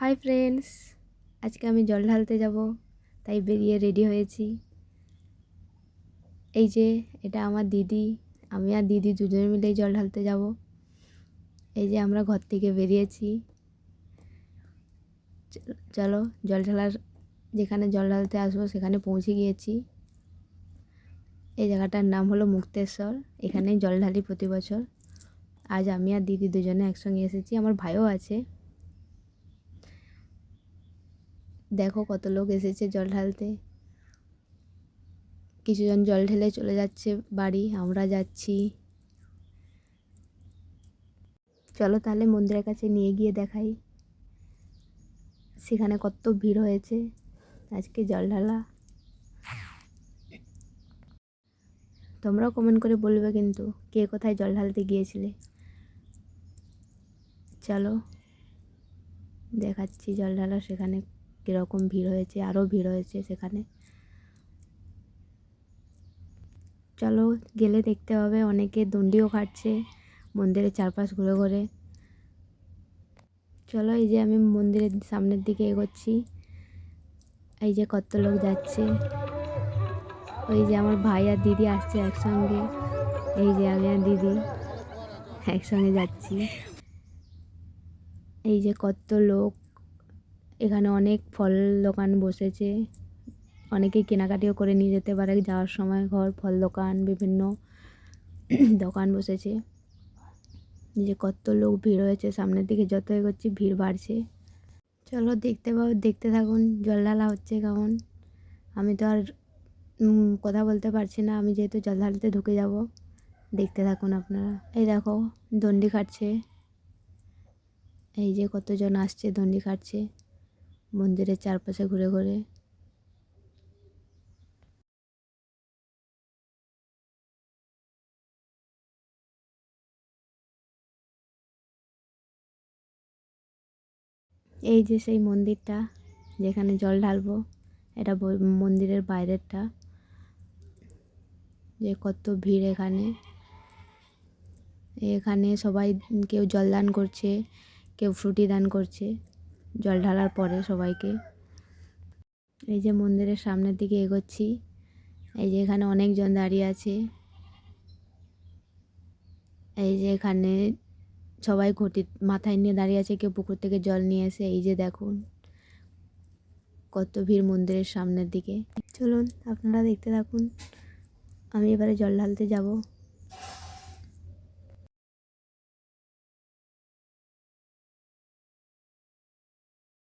Hi friends, আজকে আমি জল ঢালতে যাব, তাই বেরিয়ে রেডি হয়েছি। এই যে, এটা আমার দিদি, আমি আর দিদি দুজনে মিলেই জল ঢালতে যাব। এই যে, আমরা ঘর থেকে বেরিয়েছি। চলো, জল ঢালার, যেখানে জল ঢালতে আসব, সেখানে পৌঁছে গিয়েছি। এই জায়গাটার নাম হলো মুক্তেশ্বর, এখানেই জল ঢালি প্রতি বছর। আজ আমি আর দিদি দুজনে একসঙ্গে এসেছি, আমার ভাইও আছে। দেখো কত লোক এসেছে জল ঢালতে। কিছুজন জল ঢেলে চলে যাচ্ছে বাড়ি, আমরা যাচ্ছি। চলো তাহলে মন্দিরের কাছে নিয়ে গিয়ে দেখাই। সেখানে কত ভিড় হয়েছে। আজকে জল ঢালা। তোমরাও কমেন্ট করে বলবে কিন্তু, কে কোথায় জল ঢালতে গিয়েছিলে? চলো, দেখাচ্ছি জল ঢালা সেখানে। কীরকম ভিড় হয়েছে আরও ভিড় হয়েছে সেখানে। চলো, গেলে দেখতে হবে, অনেকে দণ্ডিও কাটছে মন্দিরের চারপাশ ঘুরে ঘুরে। চলো, এই যে আমি মন্দিরের সামনের দিকে এগোচ্ছি। এই যে কত লোক যাচ্ছে। ওই যে আমার ভাই আর দিদি আসছে একসঙ্গে। এই যে আমি আর দিদি একসঙ্গে যাচ্ছি। এই যে কত লোক। এখানে অনেক ফল দোকান বসেছে। অনেকেই কেনাকাটিও করে নিয়ে যেতে পারে। যাওয়ার সময় ঘর, ফল দোকান, বিভিন্ন দোকান বসেছে। যে কত লোক ভিড় হয়েছে সামনের দিকে, যত এগোচ্ছি ভিড় বাড়ছে। চলো দেখতে পাবো, দেখতে থাকুন জল ঢালা হচ্ছে কেমন। আমি তো আর কথা বলতে পারছি না। আমি যেহেতু জল ঢালতে ঢুকে যাব, দেখতে থাকুন আপনারা। এই দেখো দণ্ডি খাটছে। এই যে কতজন আসছে দণ্ডি কাটছে মন্দিরের চারপাশে ঘুরে ঘুরে। এই যে সেই মন্দিরটা, যেখানে জল ঢালবো, এটা মন্দিরের বাইরেরটা। যে কত ভিড় এখানে। এখানে সবাই কেউ জল দান করছে, কেউ ফ্রুটি দান করছে। জল ঢালার পরে সবাইকে। এই যে মন্দিরের সামনের দিকে এগোচ্ছি। এই যে এখানে অনেকজন দাঁড়িয়ে আছে। এই যে এখানে সবাই ঘটি মাথায় নিয়ে দাঁড়িয়ে আছে, কেউ পুকুর থেকে জল নিয়ে এসে। এই যে দেখুন, কত ভিড় মন্দিরের সামনের দিকে। চলুন, আপনারা দেখতে থাকুন। আমি এবারে জল ঢালতে যাব।